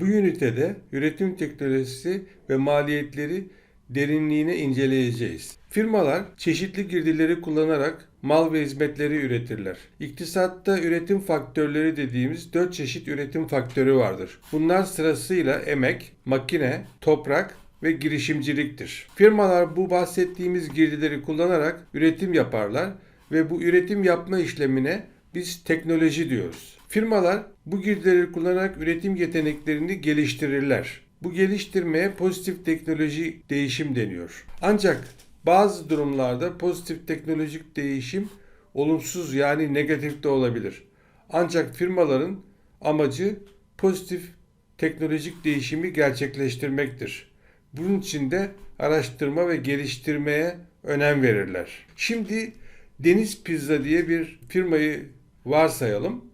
Bu ünitede üretim teknolojisi ve maliyetleri derinliğine inceleyeceğiz. Firmalar çeşitli girdileri kullanarak mal ve hizmetleri üretirler. İktisatta üretim faktörleri dediğimiz 4 çeşit üretim faktörü vardır. Bunlar sırasıyla emek, makine, toprak ve girişimciliktir. Firmalar bu bahsettiğimiz girdileri kullanarak üretim yaparlar ve bu üretim yapma işlemine biz teknoloji diyoruz. Firmalar bu girdileri kullanarak üretim yeteneklerini geliştirirler. Bu geliştirmeye pozitif teknoloji değişim deniyor. Ancak bazı durumlarda pozitif teknolojik değişim olumsuz yani negatif de olabilir. Ancak firmaların amacı pozitif teknolojik değişimi gerçekleştirmektir. Bunun için de araştırma ve geliştirmeye önem verirler. Şimdi Deniz Pizza diye bir firmayı varsayalım.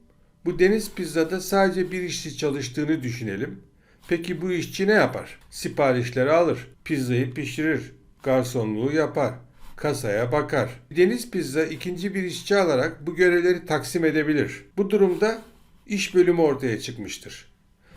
Bu Deniz Pizza'da sadece bir işçi çalıştığını düşünelim. Peki bu işçi ne yapar? Siparişleri alır, pizzayı pişirir, garsonluğu yapar, kasaya bakar. Deniz Pizza ikinci bir işçi alarak bu görevleri taksim edebilir. Bu durumda iş bölümü ortaya çıkmıştır.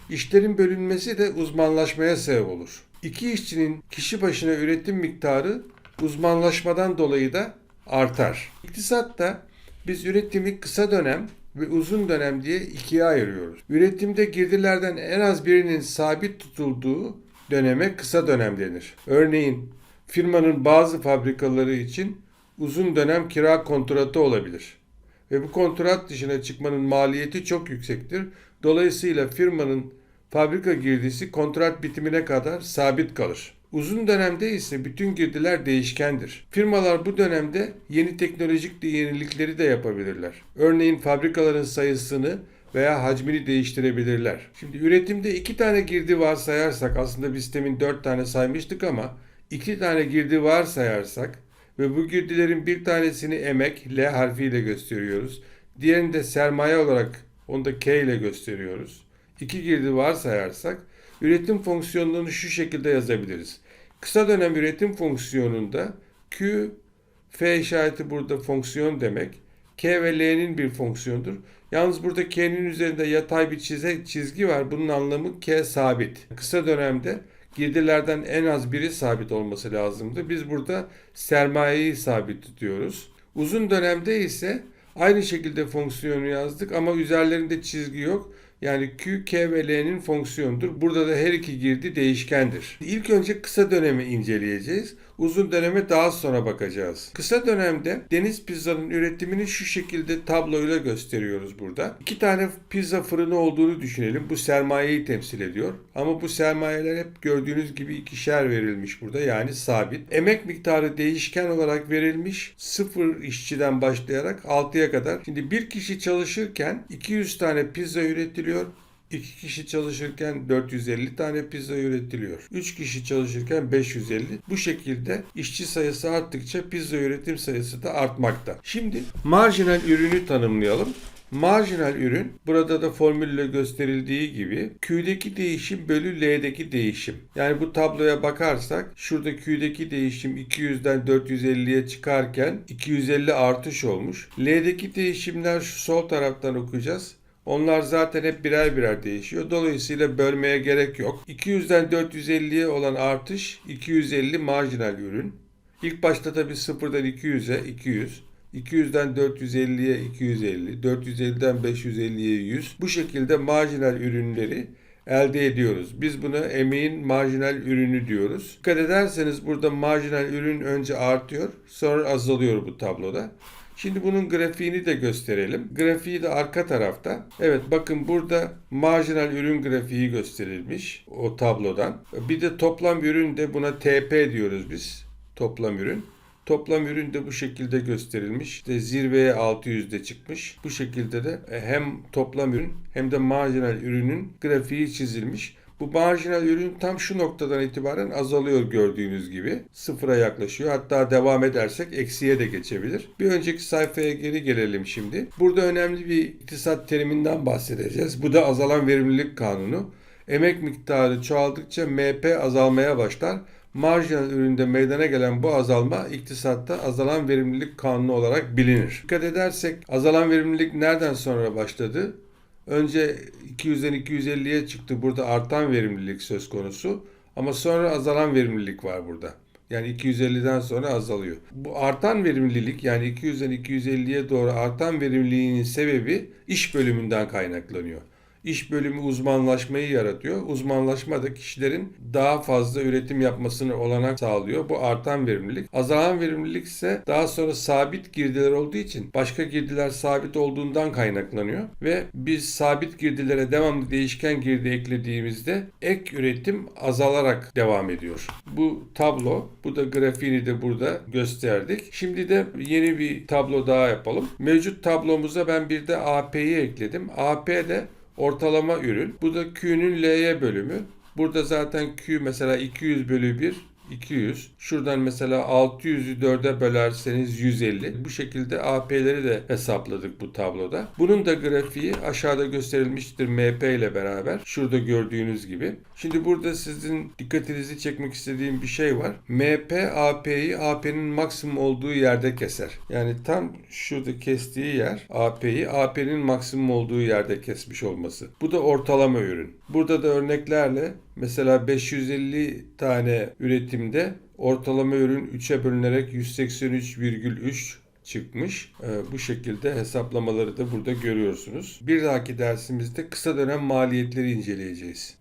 İşlerin bölünmesi de uzmanlaşmaya sebep olur. İki işçinin kişi başına üretim miktarı uzmanlaşmadan dolayı da artar. İktisatta biz üretimi kısa dönem ve uzun dönem diye ikiye ayırıyoruz. Üretimde girdilerden en az birinin sabit tutulduğu döneme kısa dönem denir. Örneğin firmanın bazı fabrikaları için uzun dönem kira kontratı olabilir. Ve bu kontrat dışına çıkmanın maliyeti çok yüksektir. Dolayısıyla firmanın fabrika girdisi kontrat bitimine kadar sabit kalır. Uzun dönemde ise bütün girdiler değişkendir. Firmalar bu dönemde yeni teknolojik de yenilikleri de yapabilirler. Örneğin fabrikaların sayısını veya hacmini değiştirebilirler. Şimdi üretimde iki tane girdi varsayarsak aslında biz temin dört tane saymıştık ama iki tane girdi varsayarsak ve bu girdilerin bir tanesini emek L harfiyle gösteriyoruz. Diğerini de sermaye olarak onu da K ile gösteriyoruz. İki girdi varsayarsak üretim fonksiyonlarını şu şekilde yazabiliriz. Kısa dönem üretim fonksiyonunda Q, F işareti burada fonksiyon demek. K ve L'nin bir fonksiyondur. Yalnız burada K'nin üzerinde yatay bir çize, çizgi var. Bunun anlamı K sabit. Kısa dönemde girdilerden en az biri sabit olması lazımdı. Biz burada sermayeyi sabit tutuyoruz. Uzun dönemde ise aynı şekilde fonksiyonu yazdık ama üzerlerinde çizgi yok. Yani Q, K ve L'nin fonksiyonudur. Burada da her iki girdi değişkendir. İlk önce kısa dönemi inceleyeceğiz. Uzun döneme daha sonra bakacağız. Kısa dönemde deniz pizzanın üretimini şu şekilde tabloyla gösteriyoruz burada. İki tane pizza fırını olduğunu düşünelim. Bu sermayeyi temsil ediyor. Ama bu sermayeler hep gördüğünüz gibi ikişer verilmiş burada. Yani sabit. Emek miktarı değişken olarak verilmiş. Sıfır işçiden başlayarak 6'ya kadar. Şimdi bir kişi çalışırken 200 tane pizza üretiliyor. 2 kişi çalışırken 450 tane pizza üretiliyor. 3 kişi çalışırken 550. Bu şekilde işçi sayısı arttıkça pizza üretim sayısı da artmakta. Şimdi marjinal ürünü tanımlayalım. Marjinal ürün burada da formülle gösterildiği gibi Q'deki değişim bölü L'deki değişim. Yani bu tabloya bakarsak şurada Q'deki değişim 200'den 450'ye çıkarken 250 artış olmuş. L'deki değişimler şu sol taraftan okuyacağız. Onlar zaten hep birer birer değişiyor. Dolayısıyla bölmeye gerek yok. 200'den 450'ye olan artış 250 marjinal ürün. İlk başta tabi 0'dan 200'e 200. 200'den 450'ye 250, 450'den 550'ye 100. Bu şekilde marjinal ürünleri elde ediyoruz. Biz buna emeğin marjinal ürünü diyoruz. Dikkat ederseniz burada marjinal ürün önce artıyor, sonra azalıyor bu tabloda. Şimdi bunun grafiğini de gösterelim. Grafiği de arka tarafta. Evet bakın burada marjinal ürün grafiği gösterilmiş o tablodan. Bir de toplam ürün de buna TP diyoruz biz. Toplam ürün. Toplam ürün de bu şekilde gösterilmiş. İşte zirveye 600'de çıkmış. Bu şekilde de hem toplam ürün hem de marjinal ürünün grafiği çizilmiş. Bu marjinal ürün tam şu noktadan itibaren azalıyor gördüğünüz gibi. Sıfıra yaklaşıyor. Hatta devam edersek eksiye de geçebilir. Bir önceki sayfaya geri gelelim şimdi. Burada önemli bir iktisat teriminden bahsedeceğiz. Bu da azalan verimlilik kanunu. Emek miktarı çoğaldıkça MP azalmaya başlar. Marjinal üründe meydana gelen bu azalma iktisatta azalan verimlilik kanunu olarak bilinir. Dikkat edersek azalan verimlilik nereden sonra başladı? Önce 200'den 250'ye çıktı. Burada artan verimlilik söz konusu. Ama sonra azalan verimlilik var burada. Yani 250'den sonra azalıyor. Bu artan verimlilik yani 200'den 250'ye doğru artan verimliliğinin sebebi iş bölümünden kaynaklanıyor. İş bölümü uzmanlaşmayı yaratıyor. Uzmanlaşma da kişilerin daha fazla üretim yapmasını olanak sağlıyor. Bu artan verimlilik. Azalan verimlilik ise daha sonra sabit girdiler olduğu için başka girdiler sabit olduğundan kaynaklanıyor. Ve biz sabit girdilere devamlı değişken girdi eklediğimizde ek üretim azalarak devam ediyor. Bu tablo, bu da grafiğini de burada gösterdik. Şimdi de yeni bir tablo daha yapalım. Mevcut tablomuza ben bir de AP'yi ekledim. AP de ortalama ürün. Bu da Q'nun L'ye bölümü. Burada zaten Q mesela 200 bölü 1 200. Şuradan mesela 600'ü 4'e bölerseniz 150. Bu şekilde AP'leri de hesapladık bu tabloda. Bunun da grafiği aşağıda gösterilmiştir MP ile beraber. Şurada gördüğünüz gibi. Şimdi burada sizin dikkatinizi çekmek istediğim bir şey var. MP AP'yi AP'nin maksimum olduğu yerde keser. Yani tam şurada kestiği yer AP'yi AP'nin maksimum olduğu yerde kesmiş olması. Bu da ortalama ürün. Burada da örneklerle mesela 550 tane üretimde ortalama ürün 3'e bölünerek 183,3 çıkmış. Ee, bu şekilde hesaplamaları da burada görüyorsunuz. Bir dahaki dersimizde kısa dönem maliyetleri inceleyeceğiz.